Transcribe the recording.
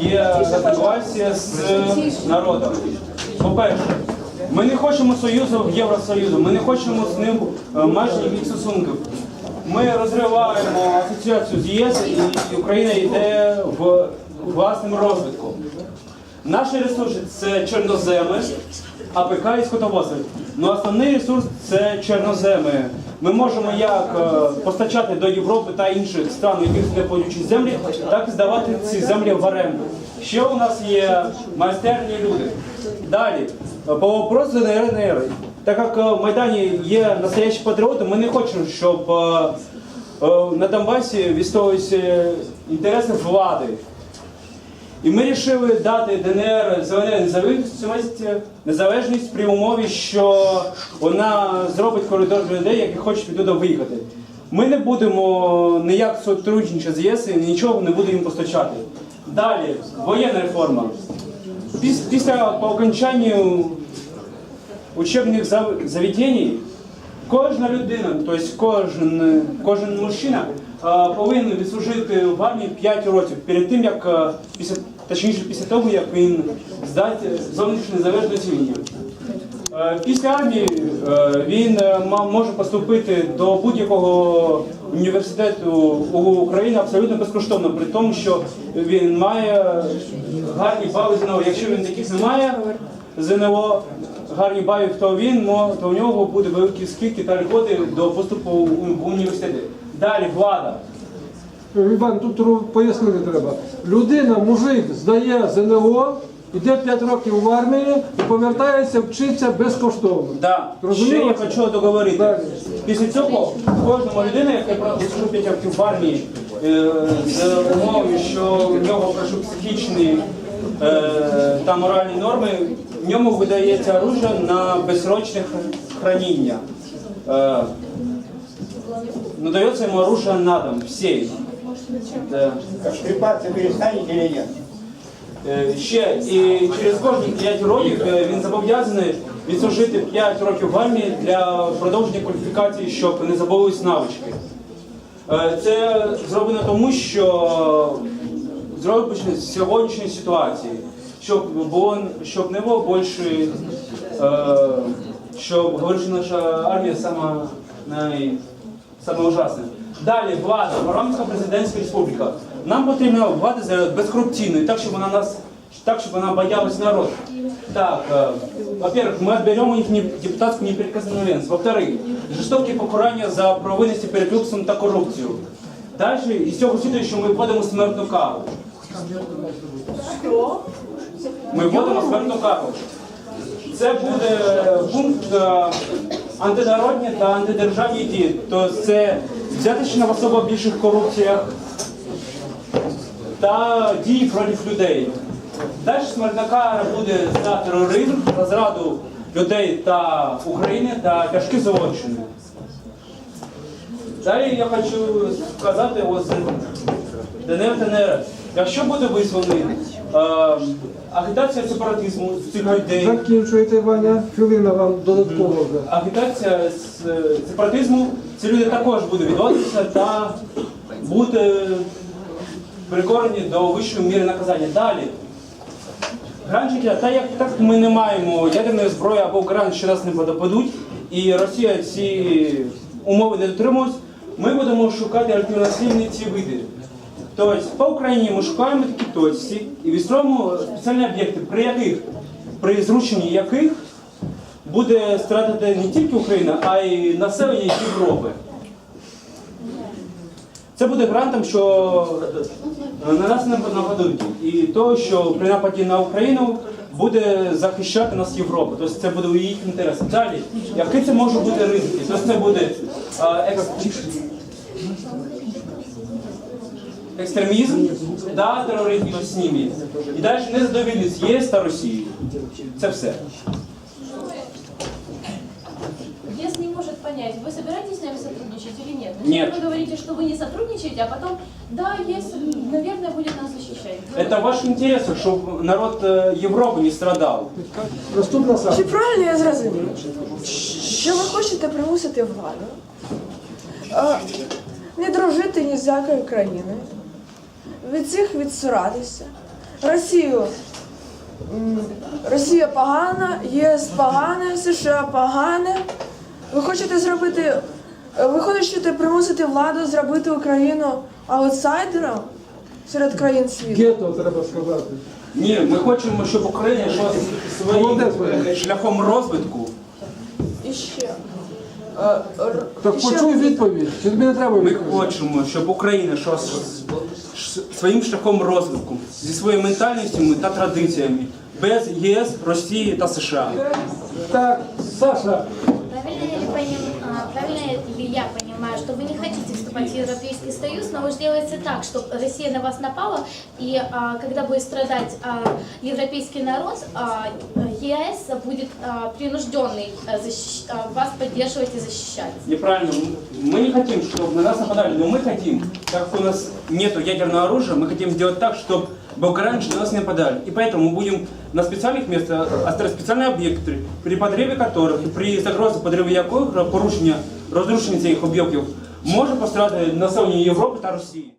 є розбивається з народом. По-перше, ми не хочемо союзу Євросоюзу, ми не хочемо з ним майже ніяких стосунків. Ми розриваємо асоціацію з ЄС і Україна йде в власним розвитком. Наші ресурси це чорноземи, АПК і скотовози. Ну основний ресурс це чорноземи. Ми можемо як е, постачати до Європи та інших стран, яких не полючі землі, так і здавати ці землі в оренду. Ще у нас є майстерні люди. Далі, по вопросу НР. Так як е, в Майдані є настоящі патріоти, ми не хочемо, щоб е, на Донбасі відстоювалися інтереси влади. І ми вирішили дати ДНР зелене незалежність, незалежність при умові, що вона зробить коридор для людей, які хочуть туди виїхати. Ми не будемо ніяк сотрудничати з ЄС і нічого не будемо їм постачати. Далі, воєнна реформа. Піс- Після по окончанню учебних зав- заведень кожна людина, тобто кожен, кожен мужчина повинен відслужити в армії 5 років перед тим, як після точніше після того, як він здає зовнішнє незалежне звільнення. Е, Після армії е, він е, може поступити до будь-якого університету у Україні абсолютно безкоштовно, при тому, що він має гарні бали ЗНО. Якщо він таких не має ЗНО, гарні бали, то він то у нього буде великі скидки та льготи до поступу в університети. Далі влада. Іван, тут пояснити треба. Людина, мужик, здає ЗНО, йде 5 років в армії і повертається, вчиться безкоштовно. Да. Ще я хочу договорити. Далі. Після цього кожному людина, яка служить 5 років в армії, е, з умовою, що в нього прошу психічні е, та моральні норми, в ньому видається оружие на безсрочне храніння. Е, Надається йому оружие на дом, в сейф. Да. Шкрипаться перестанете или нет? Е, Ще і через кожні 5 років він зобов'язаний відслужити 5 років в армії для продовження кваліфікації, щоб не забулись навички. Е, Це зроблено тому, що зроблено з сьогоднішньої ситуації, щоб було щоб не було більше, е, щоб говорити, що наша армія сама най, саме ужасне. Далі влада, парламентська президентська республіка. Нам потрібна влада зараз безкорупційною, так щоб вона нас так, щоб вона боялась народ. Так, э, во-первых, мы отберем у них не- депутатскую неприкосновенность. Во-вторых, жорстокі покарання за провинності перед люксом та корупцію. Далі, із цього слідує, що ми вводимо смертну кару. Ми вводимо смертну кару. Це буде пункт е, антинародні та антидержавні дії. Тобто це взяточна в особо більших корупціях та дії проти людей. Далі смертна буде за тероризм, за зраду людей та України та тяжкі злочини. Далі я хочу сказати ось ДНР ДНР. Якщо буде визваний е, агітація сепаратизму з цих людей, Закінчуєте, Ваня, хвилина вам додатково вже. агітація е, сепаратизму, ці люди також будуть відводитися та бути прикорені до вищої міри наказання. Далі. Гранчики, та як так ми не маємо ядерної зброї або грант, що нас не подопадуть, і Росія ці умови не дотримують, ми будемо шукати альтернативні ці види. Тобто по Україні ми шукаємо такі точці і відстроїмо спеціальні об'єкти, при яких, при зрученні яких буде стратити не тільки Україна, а й населення Європи. Це буде грантом, що на нас не нападуть. І то, що при нападі на Україну буде захищати нас Європа. Тобто це буде у їх інтересах. Далі, які це можуть бути ризики? Тобто це буде а, екс екстремізм, да, тероризм з ними. І далі незадовільність ЄС та Росії. Це все. ЕС не может понять, вы собираетесь с нами сотрудничать или нет? Нет. Вы говорите, что вы не сотрудничаете, а потом, да, ЕС, наверное, будет нас защищать. Это в ваших интересах, щоб народ е, Європи не страдав. Наступна саме. Чи правильно я зрозумів? Що ви хочете примусити владу а, не дружити ні з якою країною, від цих відсуратися, Росію. Росія погана, ЄС погане, США погане. Ви хочете зробити. е, Ви хочете примусити владу зробити Україну аутсайдером серед країн світу? Гетто треба сказати. Ні, ми хочемо, щоб Україна йшла своїм шляхом розвитку. І ще. Е, Так почуй відповідь. Чи тобі не треба Ми хочемо, щоб Україна йшла своїм шляхом розвитку зі своїми ментальністями та традиціями, без ЄС, Росії та США. Так, Саша, Правильно я, ли поним- а, правильно ли я понимаю, что вы не хотите вступать в Европейский Союз, но вы же делаете так, чтобы Россия на вас напала, и а, когда будет страдать а, европейский народ, а, ЕС будет а, принужденный а, защищ- а, вас поддерживать и защищать. Неправильно. Мы не хотим, чтобы на нас нападали, но мы хотим, так как у нас нет ядерного оружия, мы хотим сделать так, чтобы Бог раньше на нас не нападали. И поэтому мы будем на специальных местах оставить специальные объекты, при подрыве которых, и при загрозе подрыву яких порушення, розрушення цих об'єктів може пострадати населення Європи та Росії.